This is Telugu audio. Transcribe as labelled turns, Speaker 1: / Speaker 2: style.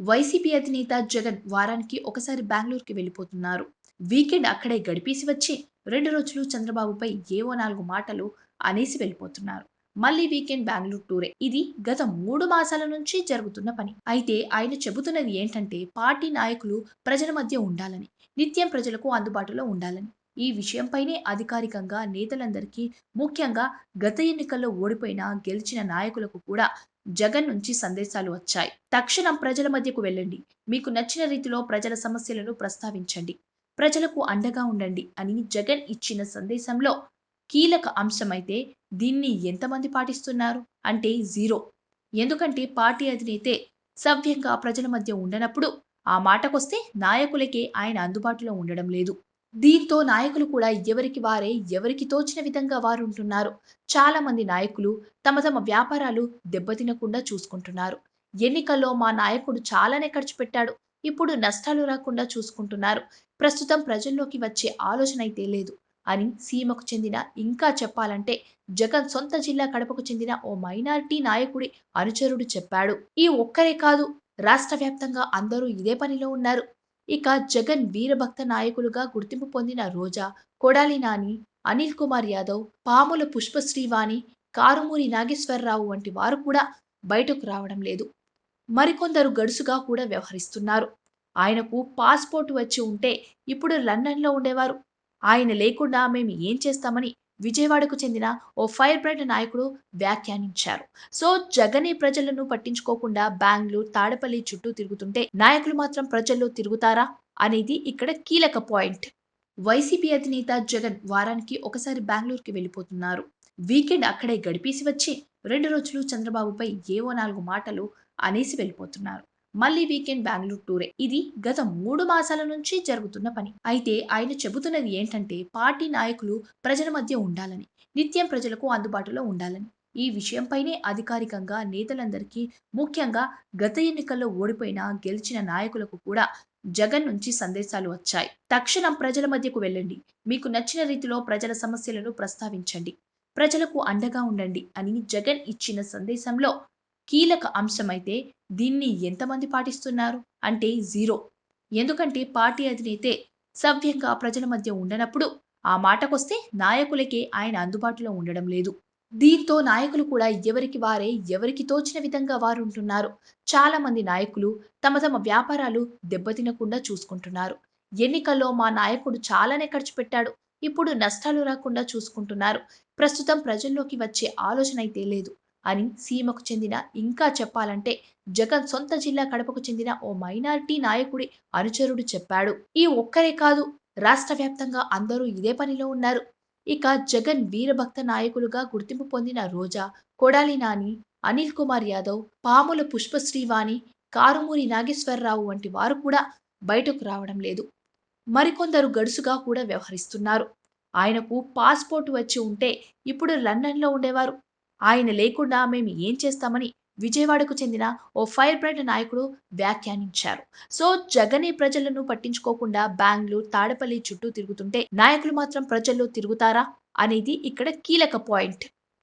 Speaker 1: వైసీపీ అధినేత జగన్ వారానికి ఒకసారి బెంగళూరుకి వెళ్ళిపోతున్నారు. వీకెండ్ అక్కడే గడిపేసి వచ్చి రెండు రోజులు చంద్రబాబుపై ఏవో నాలుగు మాటలు అనేసి వెళ్ళిపోతున్నారు. మళ్ళీ వీకెండ్ బెంగళూరు టూరే. ఇది గత మూడు మాసాల నుంచి జరుగుతున్న పని. అయితే ఆయన చెబుతున్నది ఏంటంటే పార్టీ నాయకులు ప్రజల మధ్య ఉండాలని నిత్యం ప్రజలకు అందుబాటులో ఉండాలని. ఈ విషయంపైనే అధికారికంగా నేతలందరికీ ముఖ్యంగా గత ఎన్నికల్లో ఓడిపోయిన గెలిచిన నాయకులకు కూడా జగన్ నుంచి సందేశాలు వచ్చాయి. తక్షణం ప్రజల మధ్యకు వెళ్ళండి. మీకు నచ్చిన రీతిలో ప్రజల సమస్యలను ప్రస్తావించండి. ప్రజలకు అండగా ఉండండి అని జగన్ ఇచ్చిన సందేశంలో కీలక అంశమైతే దీన్ని ఎంతమంది పాటిస్తున్నారు? అంటే జీరో. ఎందుకంటే పార్టీ అధినేతే సవ్యంగా ప్రజల మధ్య ఉండనప్పుడు ఆ మాటకొస్తే నాయకులకే ఆయన అందుబాటులో ఉండడం లేదు. దీంతో నాయకులు కూడా ఎవరికి వారే ఎవరికి తోచిన విధంగా వారు ఉంటున్నారు. చాలా మంది నాయకులు తమ తమ వ్యాపారాలు దెబ్బతినకుండా చూసుకుంటున్నారు. ఎన్నికల్లో మా నాయకుడు చాలానే ఖర్చు పెట్టాడు. ఇప్పుడు నష్టాలు రాకుండా చూసుకుంటున్నారు. ప్రస్తుతం ప్రజల్లోకి వచ్చే ఆలోచన అయితే లేదు అని సీమకు చెందిన ఇంకా చెప్పాలంటే జగన్ సొంత జిల్లా కడపకు చెందిన ఓ మైనారిటీ నాయకుడి అనుచరుడు చెప్పాడు. ఈ ఒక్కరే కాదు రాష్ట్ర వ్యాప్తంగా అందరూ ఇదే పనిలో ఉన్నారు. ఇక జగన్ వీరభక్త నాయకులుగా గుర్తింపు పొందిన రోజా కొడాలి నాని అనిల్ కుమార్ యాదవ్ పాముల పుష్పశ్రీవాణి కారుమూరి నాగేశ్వరరావు వంటి వారు కూడా బయటకు రావడం లేదు. మరికొందరు గడుసుగా కూడా వ్యవహరిస్తున్నారు. ఆయనకు పాస్పోర్ట్ వచ్చి ఉంటే ఇప్పుడు లండన్లో ఉండేవారు. ఆయన లేకుండా మేము ఏం చేస్తామని విజయవాడకు చెందిన ఓ ఫైర్ బ్రైట్ నాయకుడు వ్యాఖ్యానించారు. సో జగనే ప్రజలను పట్టించుకోకుండా బెంగళూరు తాడపల్లి చుట్టూ తిరుగుతుంటే నాయకులు మాత్రం ప్రజల్లో తిరుగుతారా అనేది ఇక్కడ కీలక పాయింట్. వైసీపీ అధినేత జగన్ వారానికి ఒకసారి బెంగళూరుకి వెళ్ళిపోతున్నారు. వీకెండ్ అక్కడే గడిపేసి వచ్చి రెండు రోజులు చంద్రబాబుపై ఏవో నాలుగు మాటలు అనేసి వెళ్ళిపోతున్నారు. మళ్ళీ వీకెండ్ బెంగళూరు టూరే. ఇది గత మూడు మాసాల నుంచి జరుగుతున్న పని. అయితే ఆయన చెబుతున్నది ఏంటంటే పార్టీ నాయకులు ప్రజల మధ్య ఉండాలని నిత్యం ప్రజలకు అందుబాటులో ఉండాలని. ఈ విషయంపైనే అధికారికంగా నేతలందరికీ ముఖ్యంగా గత ఎన్నికల్లో ఓడిపోయిన గెలిచిన నాయకులకు కూడా జగన్ నుంచి సందేశాలు వచ్చాయి. తక్షణం ప్రజల మధ్యకు వెళ్ళండి. మీకు నచ్చిన రీతిలో ప్రజల సమస్యలను ప్రస్తావించండి. ప్రజలకు అండగా ఉండండి అని జగన్ ఇచ్చిన సందేశంలో కీలక అంశమైతే దీన్ని ఎంతమంది పాటిస్తున్నారు? అంటే జీరో. ఎందుకంటే పార్టీ అధినేతే సవ్యంగా ప్రజల మధ్య ఉండనప్పుడు ఆ మాటకొస్తే నాయకులకే ఆయన అందుబాటులో ఉండడం లేదు. దీంతో నాయకులు కూడా ఎవరికి వారే ఎవరికి తోచిన విధంగా వారు ఉంటున్నారు చాలా మంది నాయకులు తమ తమ వ్యాపారాలు దెబ్బతినకుండా చూసుకుంటున్నారు. ఎన్నికల్లో మా నాయకుడు చాలానే ఖర్చు పెట్టాడు. ఇప్పుడు నష్టాలు రాకుండా చూసుకుంటున్నారు. ప్రస్తుతం ప్రజల్లోకి వచ్చే ఆలోచన అయితే లేదు. అని సీమకు చెందిన ఇంకా చెప్పాలంటే జగన్ సొంత జిల్లా కడపకు చెందిన ఓ మైనారిటీ నాయకుడి అనుచరుడు చెప్పాడు. ఈ ఒక్కరే కాదు రాష్ట్ర వ్యాప్తంగా అందరూ ఇదే పనిలో ఉన్నారు. ఇక జగన్ వీరభక్త నాయకులుగా గుర్తింపు పొందిన రోజా కొడాలి నాని అనిల్ కుమార్ యాదవ్ పాముల పుష్పశ్రీవాణి కారుమూరి నాగేశ్వరరావు వంటి వారు కూడా బయటకు రావడం లేదు. మరికొందరు గడుసుగా కూడా వ్యవహరిస్తున్నారు. ఆయనకు పాస్పోర్ట్ వచ్చి ఉంటే ఇప్పుడు లండన్లో ఉండేవారు. ఆయన లేకుండా మేము ఏం చేస్తామని విజయవాడకు చెందిన ఓ ఫైర్ బ్రైట్ నాయకుడు వ్యాఖ్యానించారు. సో జగనే ప్రజలను పట్టించుకోకుండా బెంగళూరు తాడపల్లి చుట్టూ తిరుగుతుంటే నాయకులు మాత్రం ప్రజల్లో తిరుగుతారా? అనేది ఇక్కడ కీలక పాయింట్.